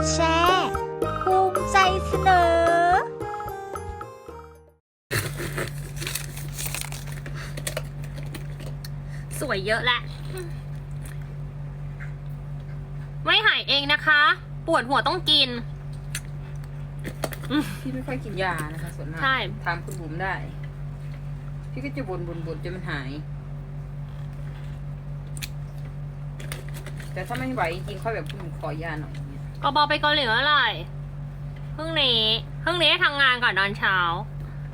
ดแชร์ภูมิใจเสนอ สวยเยอะแหละ ไม่หายเองนะคะ ปวดหัวต้องกิน พี่ไม่ค่อยกินยานะคะส่วนมากใช่ ถามคุณบุ๋มได้ พี่ก็จะบ่นบ่นบ่นจนมันหาย แต่ถ้าไม่ไหวจริงๆค่อยแบบคุณบุ๋มขอยาหน่อยอย่างเงี้ย ก็บอกไปเกาหลีเมื่อไหร่พรุ่งนี้พรุ่งนี้ทำงานก่อนตอนเช้า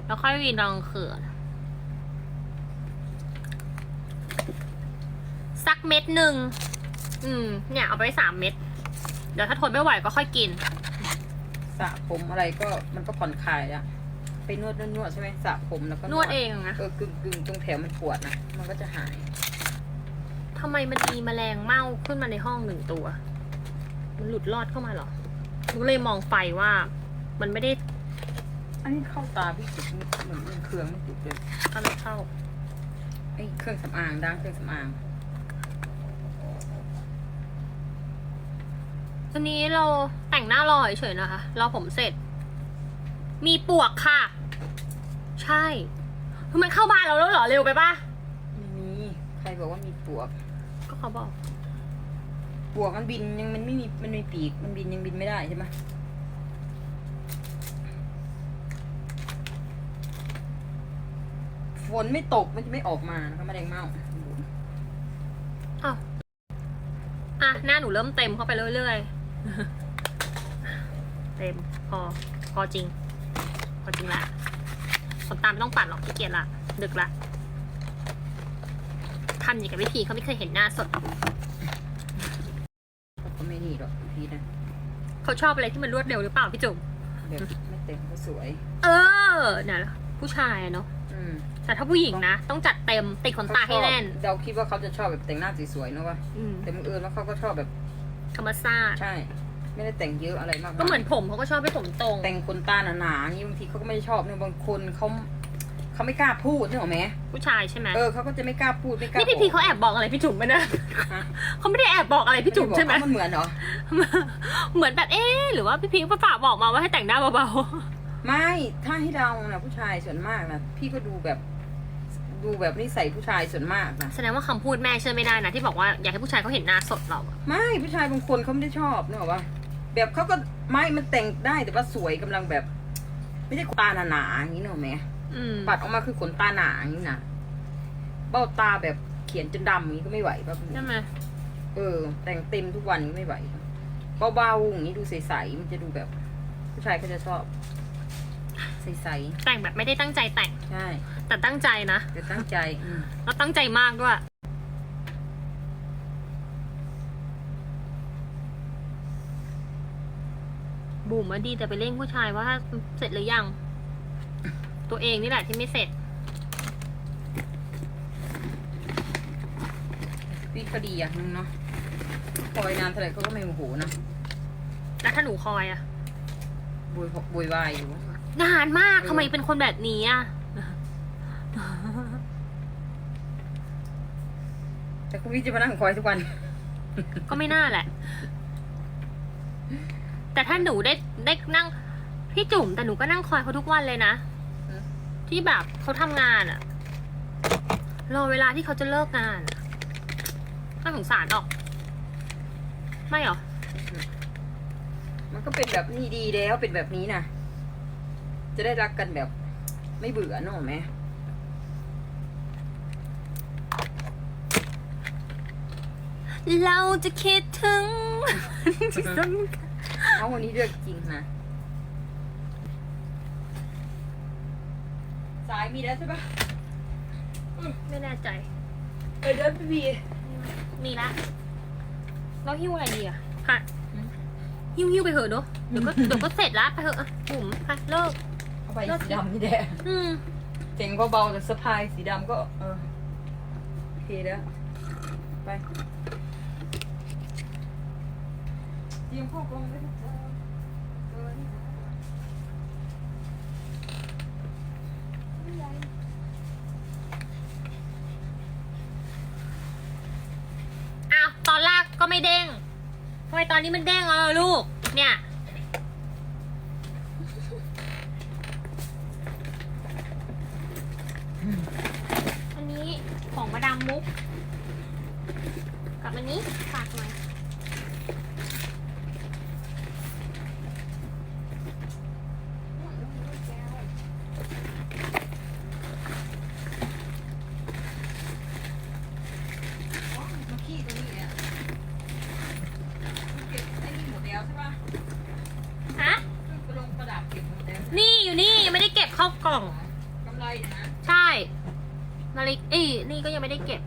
แล้วค่อยวีนตอนกลางคืนสักเม็ดหนึ่ง อืม เนี่ย เอาไปสามเม็ด เดี๋ยวถ้าทนไม่ไหวก็ค่อยกิน สระผมอะไรก็มันก็ผ่อนคลายอะไปนวดนวดนวดใช่ไหมสระผมแล้วก็นวดเองนะเออกึ่งกึ่งตรงแถวมันปวดนะ มันก็จะหายทำไมมันมีแมลงเม่าขึ้นมาในห้องหนึ่งตัว มันหลุดรอดเข้ามาเหรอหนูเลยมองไฟว่า มันไม่ได้อันนี้เข้าตาพี่จุดเหมือนมันเครื่องไม่จุดเลยอะไรเข้าไอ้เครื่องสำอางด้านเครื่องสำอางวันนี้เราแต่งหน้ารอเฉยๆนะคะ รอผมเสร็จ มีปวกค่ะ ใช่คือมันเข้าบ้านเราแล้วเหรอเร็วไปปะไม่มีใครบอกว่ามีปวกก็เขาบอก ปวกมันบินยังมันไม่มีมันมีปีกมันบินยังบินไม่ได้ใช่ไหมฝนไม่ตกมันจะไม่ออกมานะคะแมลงเม่าอ้าวอะหน้าหนูเริ่มเต็มเข้าไปเรื่อยๆ เต็มพอพอจริง พอจริงละขนตาไม่ต้องปัดหรอกขี้เกียจละดึกละทำอย่างกับวิธีเขาไม่เคยเห็นหน้าสด ก็ไม่ดีหรอกพี่ นะ เขาชอบอะไรที่มันรวดเร็วหรือเปล่าพี่จุ๋มแบบไม่เต็มก็สวย เออเนี่ยผู้ชายอะเนาะอืมแต่ถ้าผู้หญิงนะ ต้องจัดเต็มติดขนตาให้แน่น เราคิดว่าเขาจะชอบแบบแต่งหน้าสวยๆนะวะอืมแต่บังเอิญว่าเขาก็ชอบแบบธรรมชาติใช่ ไม่ได้แต่งเยอะอะไรมากายก็เหมือนผมเขาก็ชอบให้ผมตรง แต่งขนตาหนาๆอย่างนี้บางทีเขาก็ไม่ได้ชอบเนี่ยบางคนเขา เขาไม่กล้าพูดนึกออกไหมผู้ชายใช่ไหมเออเขาก็จะไม่กล้าพูดไม่กล้านี่พี่พีเขาแอบบอกอะไรพี่จุ๋มไหมนะฮะเขาไม่ได้แอบบอกอะไรพี่จุ๋มใช่ไหมบอกว่ามันเหมือนเหรอเหมือนแบบเอ๊ะหรือว่าพี่พีก็ฝากบอกมาว่าให้แต่งหน้าเบาไม่ถ้าให้เดานะผู้ชายส่วนมากนะพี่ก็ดูแบบดูแบบนิสัยผู้ชายส่วนมากนะๆแสดงว่าคำพูดแม่เชื่อไม่ได้นะที่บอกว่าอยากให้ผู้ชายเขาเห็นหน้าสดเราอะไม่ผู้ชายบางคนเขาไม่ได้ชอบนึกออกปะแบบเขาก็ไม่มันแต่งได้แต่ว่าสวยกำลังแบบ ไม่ใช่ขนตาหนาๆอย่างนี้นึกออกไหมอืม ปัดออกมาคือขนตาหนาอย่างนี้นะเบ้าตาแบบเขียนจนดำอย่างนี้ก็ไม่ไหวป่ะคุณใช่ไหมเออ แต่งเต็มทุกวันก็ไม่ไหวเบาๆอย่างนี้ดูใสๆมันจะดูแบบ ผู้ชายเขาจะชอบ ใสแต่งแบบไม่ได้ตั้งใจแต่งๆใช่แต่ตั้งใจนะแต่ตั้งใจอืมแล้วตั้งใจมากด้วยบุ๋มว่าดีแต่ไปเร่งผู้ชายว่าเสร็จหรือยัง ตัวเองนี่แหละที่ไม่เสร็จพี่ก็ดีอย่างนึงเนาะคอยนานเท่าไหร่เขาก็ไม่โมโหนะแล้วถ้าหนูคอยอะบวยบวยวายอยู่นานมากเออทำไมเป็นคนแบบนี้อะแต่คุณพี่จะมานั่งคอยทุกวัน ก็ไม่น่าแหละ แต่ถ้าหนูได้ได้นั่งพี่จุ๋มแต่หนูก็นั่งคอยเขาทุกวันเลยนะอืม ที่แบบเขาทำงานอะรอเวลาที่เขาจะเลิกงานอะน่าสงสารออก ไม่หรอ มันก็เป็นแบบนี้ดีแล้วเป็นแบบนี้นะจะได้รักกันแบบไม่เบื่อเนกอะไหมเราจะคิดถึง ที่สำคัญเอาวันนี้เลือกจริงนะ สายมีแล้วใช่ปะไม่แน่ใจ เออเดินพี่พีมีละแล้วหิ้วอะไรดีอะค่ะหิ้วหิ้วไปเถอะเนอะเดี๋ยวก็เดี๋ยวก็เสร็จละไปเถอะอะบุ๋มค่ะเลิกเอาไปเลิกสีดำนี่แหละอืมเจ๋งเบาๆแต่สะพายสีดำก็ เออโอเคแล้วไปเตรียมข้าวกล่องไว้นะจ๊ะเออนี่นะ อ้าวตอนแรกก็ไม่เด้งทำไมตอนนี้มันเด้งแล้วล่ะลูก เนี่ยอันนี้ของมาดามมุกกับอันนี้ฝากหน่อย อ๋อมาขี้ตรงนี้เนี่ยเก็บไอ้นี่หมดแล้วใช่ปะ ฮะ เครื่องประดงประดับเก็บหมดแล้ว นี่อยู่นี่ยังไม่ได้ เกเก็บเข้ากล่อง กำไรเนี่ยนะ ใช่ นาฬิกเอ้ยนี่ก็ยังไม่ได้เก็บ